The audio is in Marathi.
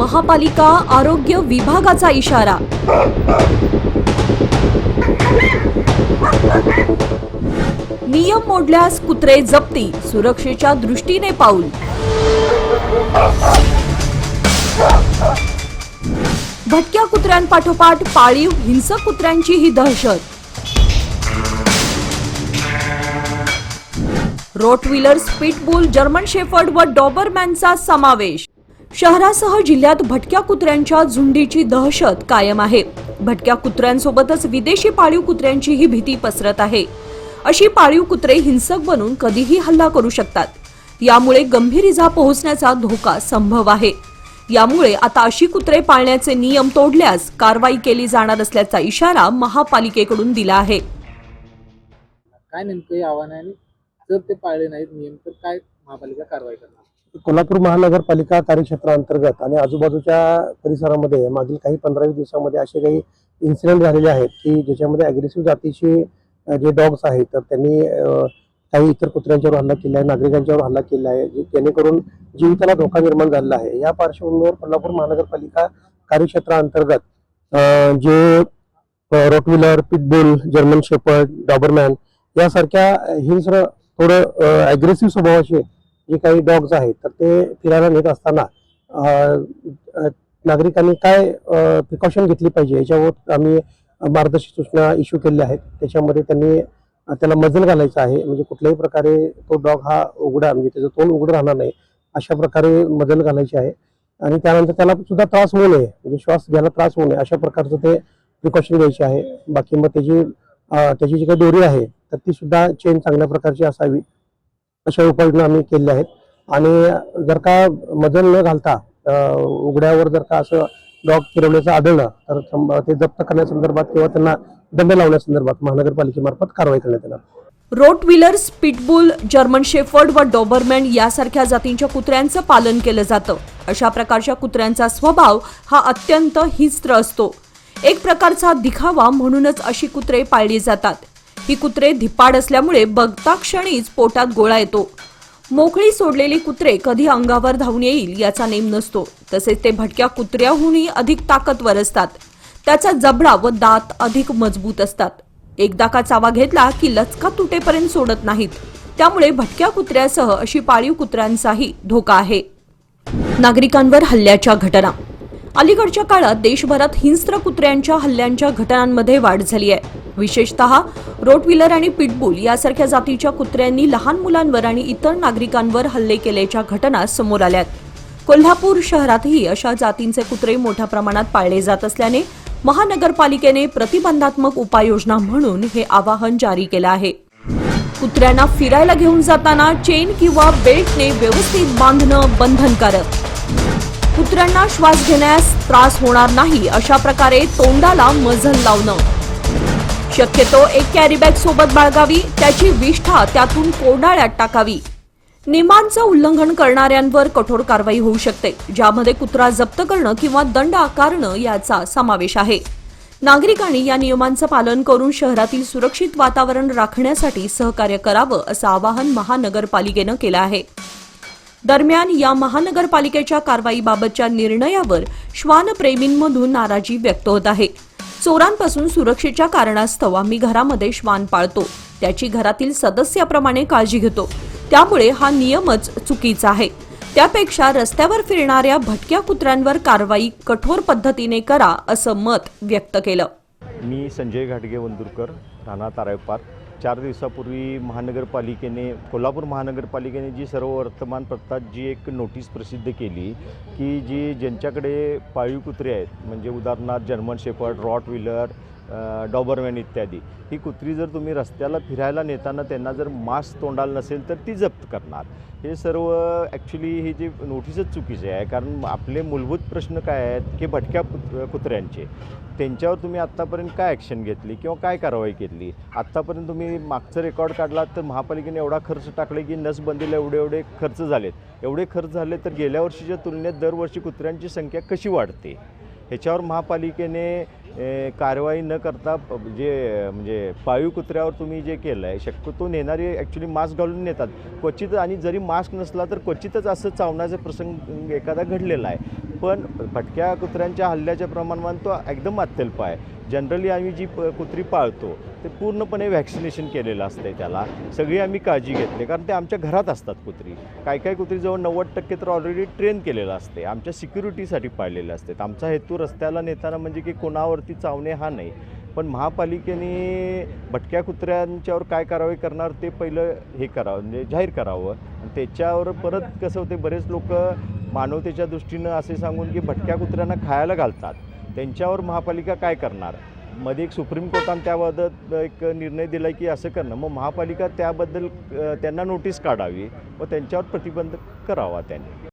महापालिका आरोग्य विभागाचा इशारा. नियम मोडल्यास कुत्रे जप्ती सुरक्षेच्या दृष्टीने पाऊल. भटक्या कुत्र्यांपाठोपाठ पाळीव हिंसक कुत्र्यांची ही दहशत. रोटविलर स्पीटबुल जर्मन शेफर्ड व डॉबरमॅनचा समावेश. शहरासह जिल्ह्यात भटक्या कुत्र्यांच्या झुंडीची दहशत कायम आहे. भटक्या कुत्र्यांसोबतच विदेशी पाळीव कुत्र्यांचीही भीती पसरत आहे. अशी पाळीव कुत्रे हिंसक बनून कधीही हल्ला करू शकतात. यामुळे गंभीर इजा पोहोचण्याचा धोका संभव आहे. यामुळे आता अशी कुत्रे पाळण्याचे नियम तोडल्यास कारवाई केली जाणार असल्याचा इशारा महापालिकेकडून दिला आहे. काय नेमकं आव्हान आहे जर ते पाळले नाहीत नियम तर काय महापालिका कारवाई करणार? कोल्हापूर महानगरपालिका कार्यक्षेत्राअंतर्गत आणि आजूबाजूच्या परिसरामध्ये मागील काही पंधरावीस दिवसामध्ये असे काही इन्सिडेंट झालेले आहेत की ज्याच्यामध्ये अग्रेसिव्ह जातीचे जे डॉग्स आहेत तर त्यांनी काही इतर कुत्र्यांच्यावर हल्ला केला आहे नागरिकांच्यावर हल्ला केला आहे जेणेकरून जीविताला धोका निर्माण झालेला आहे. या पार्श्वभूमीवर कोल्हापूर महानगरपालिका कार्यक्षेत्राअंतर्गत अ, जे व्हीलर पिटबुल जर्मन शेपर्ड डॉबरमॅन यासारख्या हिंस्र थोडं अग्रेसिव्ह स्वभावाचे जे काही डॉग्स आहेत तर ते फिरायला नेत असताना नागरिकांनी काय प्रिकॉशन घेतली पाहिजे? याच्यावर आम्ही मार्गदर्शक सूचना इश्यू केलेल्या आहेत. त्याच्यामध्ये त्यांनी त्याला मजल घालायचं आहे. म्हणजे कुठल्याही प्रकारे तो डॉग हा उघडा म्हणजे त्याचं तोंड उघडं राहणार नाही अशा प्रकारे मजल घालायची आहे. आणि त्यानंतर त्याला सुद्धा त्रास होऊ नये म्हणजे श्वास घ्यायला त्रास होऊ नये अशा प्रकारचं ते प्रिकॉशन घ्यायचे आहे. बाकी मग त्याची त्याची जी काही दोरी आहे तर ती सुद्धा चेन चांगल्या प्रकारची असावी. अशा उपाययोजना आम्ही केल्या आहेत. आणि जर का मजल न घालता उघड्यावर जर का असं डॉग फिरवण्याचं आढळलं तर ते जप्त करण्यासंदर्भात किंवा त्यांना दंड लावण्यासंदर्भात महानगरपालिकेमार्फत कारवाई करण्यात येणार. Rottweilers pitbull German shepherd व डॉबरमॅन यासारख्या जातींच्या कुत्र्यांचं पालन केलं जातं. अशा प्रकारच्या कुत्र्यांचा स्वभाव हा अत्यंत हिंस्त्र असतो. एक प्रकारचा दिखावा म्हणूनच अशी कुत्रे पाळली जातात. ही कुत्रे धिपाड असल्यामुळे बघता क्षणीच पोटात गोळा येतो. मोकळी सोडलेली कुत्रे कधी अंगावर धावून येईल याचा नेम नसतो. तसेच ते भटक्या कुत्र्याहूनही अधिक ताकदवर असतात. त्याचा जबडा व दात अधिक मजबूत असतात. एकदा का चावा घेतला की लचका तुटेपर्यंत सोडत नाहीत. त्यामुळे भटक्या कुत्र्यासह अशी पाळीव कुत्र्यांचाही धोका आहे. नागरिकांवर हल्ल्याच्या घटना. अलीकडच्या काळात देशभरात हिंस्त्र कुत्र्यांच्या हल्ल्यांच्या घटनांमध्ये वाढ झाली आहे. विशेषतः रोटविलर आणि पिटबुल यासारख्या जातीच्या कुत्र्यांनी लहान मुलांवर आणि इतर नागरिकांवर हल्ले केल्याच्या घटना समोर आल्यात. कोल्हापूर शहरातही अशा जातींचे कुत्रे मोठ्या प्रमाणात पाळले जात असल्याने महानगरपालिकेने प्रतिबंधात्मक उपाययोजना म्हणून हे आवाहन जारी केलं आहे. कुत्र्यांना फिरायला घेऊन जाताना चेन किंवा बेल्टने व्यवस्थित बांधणं बंधनकारक. कुत्र्यांना श्वास घेण्यास त्रास होणार नाही अशा प्रकारे तोंडाला मजल लावणं. शक्यतो एक कॅरीबॅग सोबत बाळगावी त्याची विष्ठा त्यातून कोडाळ्यात टाकावी. नियमांचं उल्लंघन करणाऱ्यांवर कठोर कारवाई होऊ शकते ज्यामध्ये कुत्रा जप्त करणं किंवा दंड आकारणं याचा समावेश आहे. नागरिकांनी या नियमांचं पालन करून शहरातील सुरक्षित वातावरण राखण्यासाठी सहकार्य करावं असं आवाहन महानगरपालिकेनं केलं आहे. दरम्यान या महानगरपालिकेच्या कारवाईबाबतच्या निर्णयावर श्वानप्रेमींमधून नाराजी व्यक्त होत आहे. चोरांपासून सुरक्षेच्या कारणास्तव आम्ही घरामध्ये श्वान पाळतो. त्याची घरातील सदस्याप्रमाणे काळजी घेतो. त्यामुळे हा नियमच चुकीचा आहे. त्यापेक्षा रस्त्यावर फिरणाऱ्या भटक्या कुत्र्यांवर कारवाई कठोर पद्धतीने करा असं मत व्यक्त केलं. मी संजय घाटगे वंदुरकर राणा तारायपार चार दिवसापूर्वी महानगरपालिकेने कोल्हापूर महानगरपालिकेने जी सर्व वर्तमानपत्रात जी एक नोटीस प्रसिद्ध केली की जी ज्यांच्याकडे पाळीव कुत्रे आहेत म्हणजे उदाहरणार्थ German shepherd Rottweiler Doberman इत्यादी. ही कुत्री जर तुम्ही रस्त्याला फिरायला नेताना त्यांना जर मास्क तोंडाला नसेल तर ती जप्त करणार. हे सर्व ॲक्च्युली ही जी नोटीसच चुकीचे आहे कारण आपले मूलभूत प्रश्न काय आहेत की भटक्या कुत्र्यांचे. त्यांच्यावर तुम्ही आत्तापर्यंत काय ॲक्शन घेतली किंवा काय कारवाई केली? आत्तापर्यंत तुम्ही मागचं रेकॉर्ड काढलात तर महापालिकेने एवढा खर्च टाकले की नसबंदीला एवढे एवढे खर्च झालेत. एवढे खर्च झाले तर गेल्या वर्षीच्या तुलनेत दरवर्षी कुत्र्यांची संख्या कशी वाढते? ह्याच्यावर महापालिकेने कारवाई न करता जे म्हणजे पाळीव कुत्र्यावर तुम्ही जे केलं आहे शक्यतो नेणारे ॲक्च्युली मास्क घालून नेतात. क्वचित आणि जरी मास्क नसला तर क्वचितच असं चावण्याचा प्रसंग एखादा घडलेला आहे. पण भटक्या कुत्र्यांच्या हल्ल्याच्या प्रमाण तो एकदम अत्यल्प आहे. जनरली आम्ही जी प कुत्री पाळतो ते पूर्णपणे व्हॅक्सिनेशन केलेलं असते त्याला. सगळी आम्ही काळजी घेतली कारण ते आमच्या घरात असतात कुत्री. काही काही कुत्री जवळ नव्वद टक्के तर ऑलरेडी ट्रेन केलेलं असते आमच्या सिक्युरिटीसाठी पाळलेले असतात आमचा हेतू रस्त्याला नेताना म्हणजे की कोणावरती चावणे हा नाही. पण महापालिकेने भटक्या कुत्र्यांच्यावर काय कारवाई करणार ते पहिलं हे करावं म्हणजे जाहीर करावं. आणि त्याच्यावर परत कसं होते बरेच लोक मानवतेच्या दृष्टीनं असे सांगून की भटक्या कुत्र्यांना खायला घालतात. त्यांच्यावर महापालिका काय करणार? मध्ये एक सुप्रीम कोर्टाने त्याबाबत एक निर्णय दिला की असं करणं. मग महापालिका त्याबद्दल त्यांना नोटीस काढावी व त्यांच्यावर प्रतिबंध करावा त्यांनी.